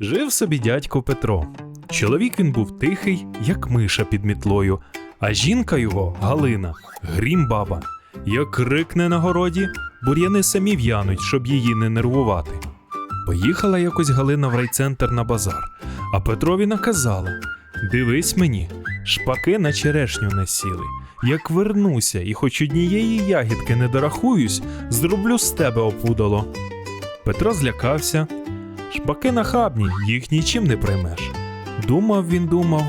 Жив собі дядько Петро. Чоловік він був тихий, як миша під мітлою, а жінка його, Галина, грім баба. Як крикне на городі, бур'яни самі в'януть, щоб її не нервувати. Поїхала якось Галина в райцентр на базар, а Петрові наказала: Дивись мені, шпаки на черешню не сіли. Як вернуся і хоч однієї ягідки не дорахуюсь, зроблю з тебе опудало. Петро злякався. Шпаки нахабні, їх нічим не приймеш. Думав він, думав,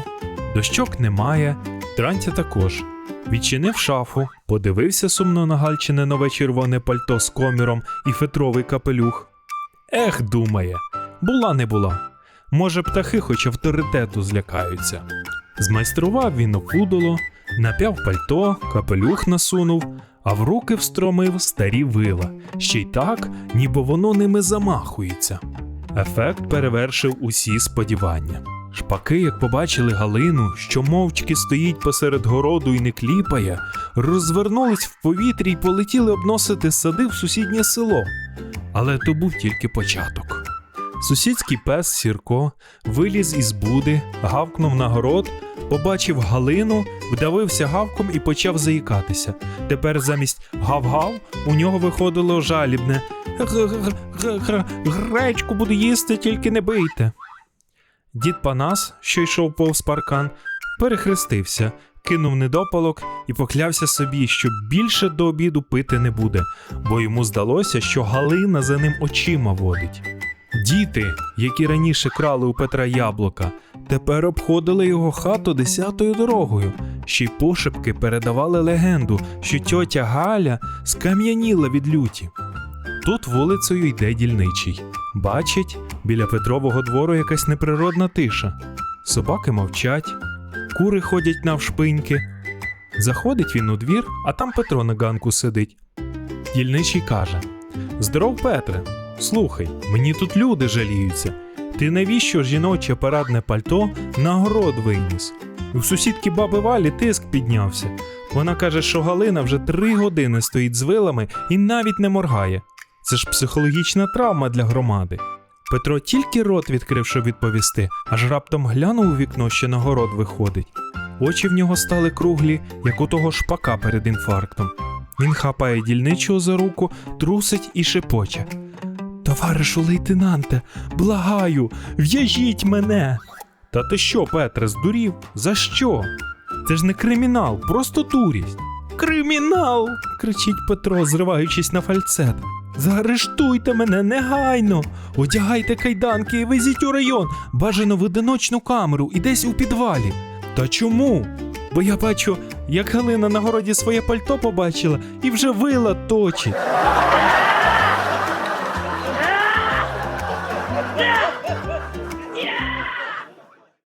дощок немає, трантя також. Відчинив шафу, подивився сумно на гальчине нове червоне пальто з коміром і фетровий капелюх. Ех, думає, була не була. Може, птахи хоч авторитету злякаються. Змайстрував він опудоло, напяв пальто, капелюх насунув, а в руки встромив старі вила, ще й так, ніби воно ними замахується. Ефект перевершив усі сподівання. Шпаки, як побачили Галину, що мовчки стоїть посеред городу і не кліпає, розвернулись в повітрі й полетіли обносити сади в сусіднє село. Але то був тільки початок. Сусідський пес Сірко виліз із буди, гавкнув на город, побачив Галину, вдавився гавком і почав заїкатися. Тепер замість гав-гав у нього виходило жалібне Гречку буду їсти, тільки не бийте. Дід Панас, що йшов повз паркан, перехрестився, кинув недопалок і поклявся собі, що більше до обіду пити не буде, бо йому здалося, що Галина за ним очима водить. Діти, які раніше крали у Петра яблука, тепер обходили його хату десятою дорогою, ще й пошепки передавали легенду, що тьотя Галя скам'яніла від люті. Тут вулицею йде дільничий. Бачить, біля Петрового двору якась неприродна тиша. Собаки мовчать, кури ходять навшпиньки. Заходить він у двір, а там Петро на ганку сидить. Дільничий каже: Здоров, Петре, слухай, мені тут люди жаліються. Ти навіщо жіноче парадне пальто на город виніс? У сусідки баби Валі тиск піднявся. Вона каже, що Галина вже три години стоїть з вилами і навіть не моргає. Це ж психологічна травма для громади. Петро тільки рот відкрив, щоб відповісти, аж раптом глянув у вікно, що на город виходить. Очі в нього стали круглі, як у того шпака перед інфарктом. Він хапає дільничого за руку, трусить і шепоче. Товаришу лейтенанте, благаю, в'яжіть мене. Та ти що, Петре, здурів? За що? Це ж не кримінал, просто дурість. Кримінал. кричить Петро, зриваючись на фальцет. Заарештуйте мене негайно. Одягайте кайданки і везіть у район, бажано в одиночну камеру і десь у підвалі. Та чому? Бо я бачу, як Галина на городі своє пальто побачила і вже вила точить.